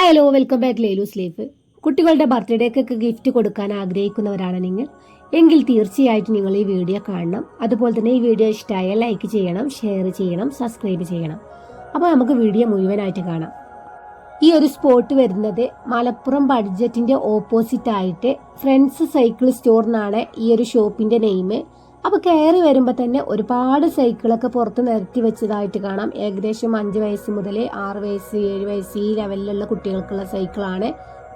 Hi hello welcome back ലേലു സ്ലീഫ് കുട്ടികളുടെ ബർത്ത്ഡേക്കൊക്കെ ഗിഫ്റ്റ് കൊടുക്കാൻ ആഗ്രഹിക്കുന്നവരാണ് നിങ്ങൾ. എങ്കിൽ തീർച്ചയായിട്ടും നിങ്ങൾ ഈ വീഡിയോ കാണണം. അതുപോലെ തന്നെ ഈ വീഡിയോ ഇഷ്ടമായ ലൈക്ക് ചെയ്യണം ഷെയർ ചെയ്യണം സബ്സ്ക്രൈബ് ചെയ്യണം. അപ്പോൾ നമുക്ക് വീഡിയോ മുഴുവനായിട്ട് കാണാം. ഈ ഒരു സ്പോട്ട് വരുന്നത് മലപ്പുറം ബഡ്ജറ്റിന്റെ ഓപ്പോസിറ്റ് ആയിട്ട് ഫ്രണ്ട്സ് സൈക്കിൾ സ്റ്റോർ എന്നാണ് ഈ ഒരു ഷോപ്പിന്റെ നെയിം അപ്പൊ കയറി വരുമ്പോൾ തന്നെ ഒരുപാട് സൈക്കിളൊക്കെ പുറത്ത് നിരത്തി വെച്ചതായിട്ട് കാണാം. ഏകദേശം അഞ്ച് വയസ്സ് മുതൽ ആറ് വയസ്സ് ഏഴ് വയസ്സ് ഈ ലെവലിലുള്ള കുട്ടികൾക്കുള്ള സൈക്കിളാണ്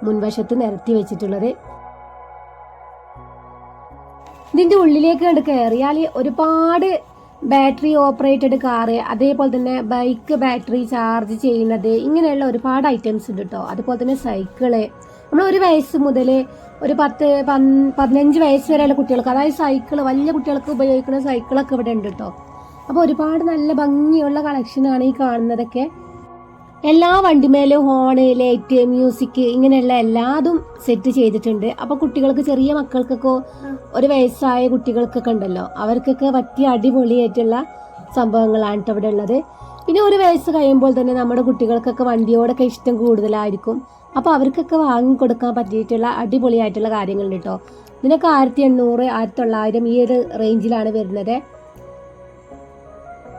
മുൻവശത്ത് നിരത്തി വെച്ചിട്ടുള്ളത്. ഇതിന്റെ ഉള്ളിലേക്ക് കണ്ട് കയറിയാൽ ഒരുപാട് ബാറ്ററി ഓപ്പറേറ്റഡ് കാറ് അതേപോലെ തന്നെ ബൈക്ക് ബാറ്ററി ചാർജ് ചെയ്യുന്നത് ഇങ്ങനെയുള്ള ഒരുപാട് ഐറ്റംസ് ഉണ്ട് കേട്ടോ അതുപോലെ തന്നെ സൈക്കിൾ നമ്മൾ ഒരു വയസ്സ് മുതൽ ഒരു പത്ത് പതിനഞ്ച് വയസ്സ് വരെയുള്ള കുട്ടികൾക്ക് അതായത് സൈക്കിൾ വലിയ കുട്ടികൾക്ക് ഉപയോഗിക്കുന്ന സൈക്കിളൊക്കെ ഇവിടെ ഉണ്ട് കേട്ടോ അപ്പോൾ ഒരുപാട് നല്ല ഭംഗിയുള്ള കളക്ഷനാണ് ഈ കാണുന്നതൊക്കെ. എല്ലാ വണ്ടിമേലും ഹോണ് ലൈറ്റ് മ്യൂസിക് ഇങ്ങനെയുള്ള എല്ലാതും സെറ്റ് ചെയ്തിട്ടുണ്ട്. അപ്പോൾ കുട്ടികൾക്ക് ചെറിയ മക്കൾക്കൊക്കെ ഒരു വയസ്സായ കുട്ടികൾക്കൊക്കെ ഉണ്ടല്ലോ അവർക്കൊക്കെ പറ്റിയ അടിപൊളിയായിട്ടുള്ള സംഭവങ്ങളാണ് ഇവിടെ ഉള്ളത്. പിന്നെ ഒരു വയസ്സ് കഴിയുമ്പോൾ തന്നെ നമ്മുടെ കുട്ടികൾക്കൊക്കെ വണ്ടിയോടൊക്കെ ഇഷ്ടം കൂടുതലായിരിക്കും. അപ്പോൾ അവർക്കൊക്കെ വാങ്ങിക്കൊടുക്കാൻ പറ്റിയിട്ടുള്ള അടിപൊളിയായിട്ടുള്ള കാര്യങ്ങളുണ്ട് കേട്ടോ ഇതിനൊക്കെ ആയിരത്തി എണ്ണൂറ് ആയിരത്തി തൊള്ളായിരം ഈ ഒരു റേഞ്ചിലാണ് വരുന്നത്?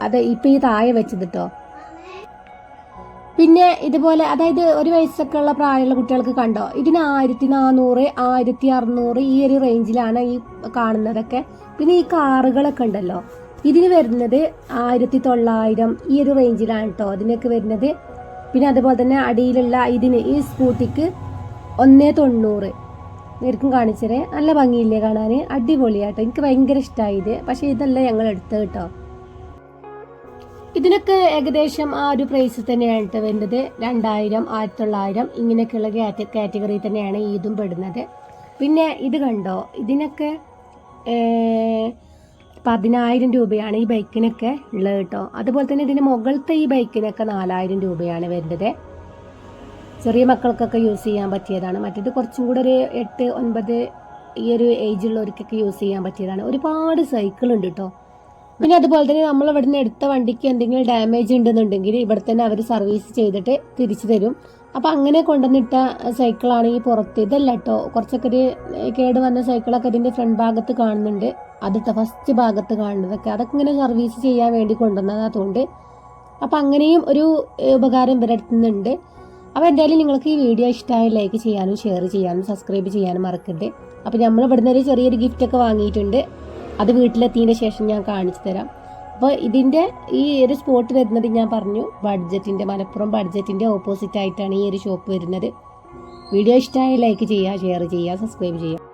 അതെ ഇപ്പം ഈ താഴെ വെച്ചത് കേട്ടോ പിന്നെ ഇതുപോലെ അതായത് ഒരു വയസ്സൊക്കെ ഉള്ള പ്രായമുള്ള കുട്ടികൾക്ക് കണ്ടോ? ഇതിന് ആയിരത്തി നാനൂറ് ആയിരത്തി അറുന്നൂറ് ഈ ഒരു റേഞ്ചിലാണ് ഈ കാണുന്നതൊക്കെ. പിന്നെ ഈ കാറുകളൊക്കെ ഉണ്ടല്ലോ. ഇതിന് വരുന്നത് ആയിരത്തി തൊള്ളായിരം ഈ ഒരു റേഞ്ചിലാണ് കേട്ടോ അതിനൊക്കെ വരുന്നത്. പിന്നെ അതുപോലെ തന്നെ അടിയിലുള്ള ഇതിന് ഈ സ്കൂട്ടിക്ക് ഒന്നേ തൊണ്ണൂറ്. നേർക്കും കാണിച്ചത് നല്ല ഭംഗിയില്ലേ കാണാൻ അടിപൊളിയാട്ടോ. എനിക്ക് ഭയങ്കര ഇഷ്ടമായി ഇത്. പക്ഷേ ഇതല്ല ഞങ്ങൾ എടുത്തത് കേട്ടോ ഇതിനൊക്കെ ഏകദേശം ആ ഒരു പ്രൈസ് തന്നെയാണ് കേട്ടോ വരുന്നത്. രണ്ടായിരം ആയിരത്തി തൊള്ളായിരം ഇങ്ങനെയൊക്കെയുള്ള കാറ്റഗറി തന്നെയാണ് ഇതും പെടുന്നത്. പിന്നെ ഇത് കണ്ടോ? ഇതിനൊക്കെ പതിനായിരം രൂപയാണ് ഈ ബൈക്കിനൊക്കെ ഉള്ളത് കേട്ടോ. അതുപോലെ തന്നെ ഇതിന് മുകളിലത്തെ ഈ ബൈക്കിനൊക്കെ നാലായിരം രൂപയാണ് വരുന്നത്. ചെറിയ മക്കൾക്കൊക്കെ യൂസ് ചെയ്യാൻ പറ്റിയതാണ്. മറ്റേത് കുറച്ചും കൂടെ ഒരു എട്ട് ഒൻപത് ഈ ഒരു ഏജുള്ളവർക്കൊക്കെ യൂസ് ചെയ്യാൻ പറ്റിയതാണ്. ഒരുപാട് സൈക്കിൾ ഉണ്ട് കേട്ടോ. പിന്നെ അതുപോലെ തന്നെ നമ്മൾ ഇവിടുന്ന് എടുത്ത വണ്ടിക്ക് എന്തെങ്കിലും ഡാമേജ് ഉണ്ടെന്നുണ്ടെങ്കിൽ ഇവിടെ തന്നെ അവർ സർവീസ് ചെയ്തിട്ട് തിരിച്ചു തരും. അപ്പം അങ്ങനെ കൊണ്ടുവന്നിട്ട സൈക്കിളാണ് ഈ പുറത്ത്. ഇതല്ല കേട്ടോ കുറച്ചൊക്കെ ഒരു കേട് വന്ന സൈക്കിളൊക്കെ ഇതിന്റെ ഫ്രണ്ട് ഭാഗത്ത് കാണുന്നുണ്ട്. അതിട്ട ഫസ്റ്റ് ഭാഗത്ത് കാണുന്നതൊക്കെ. അതൊക്കെ ഇങ്ങനെ സർവീസ് ചെയ്യാൻ വേണ്ടി കൊണ്ടുവന്നതുകൊണ്ട് അപ്പോൾ അങ്ങനെയും ഒരു ഉപകാരം ഇവരെടുത്തുന്നുണ്ട് അപ്പോൾ എന്തായാലും നിങ്ങൾക്ക് ഈ വീഡിയോ ഇഷ്ടമായി ലൈക്ക് ചെയ്യാനും ഷെയർ ചെയ്യാനും സബ്സ്ക്രൈബ് ചെയ്യാനും മറക്കരുത്. അപ്പോൾ നമ്മൾ ഇവിടുന്ന് ഒരു ചെറിയൊരു ഗിഫ്റ്റൊക്കെ വാങ്ങിയിട്ടുണ്ട്. അത് വീട്ടിലെത്തിയതിന് ശേഷം ഞാൻ കാണിച്ചു തരാം. അപ്പോൾ ഇതിന്റെ ഈ ഒരു സ്പോട്ട് വരുന്നത് ഞാൻ പറഞ്ഞു. ബഡ്ജറ്റിന്റെ മലപ്പുറം ബഡ്ജറ്റിന്റെ ഓപ്പോസിറ്റ് ആയിട്ടാണ് ഈ ഒരു ഷോപ്പ് വരുന്നത്. വീഡിയോ ഇഷ്ടമായി ലൈക്ക് ചെയ്യുക ഷെയർ ചെയ്യുക സബ്സ്ക്രൈബ് ചെയ്യുക.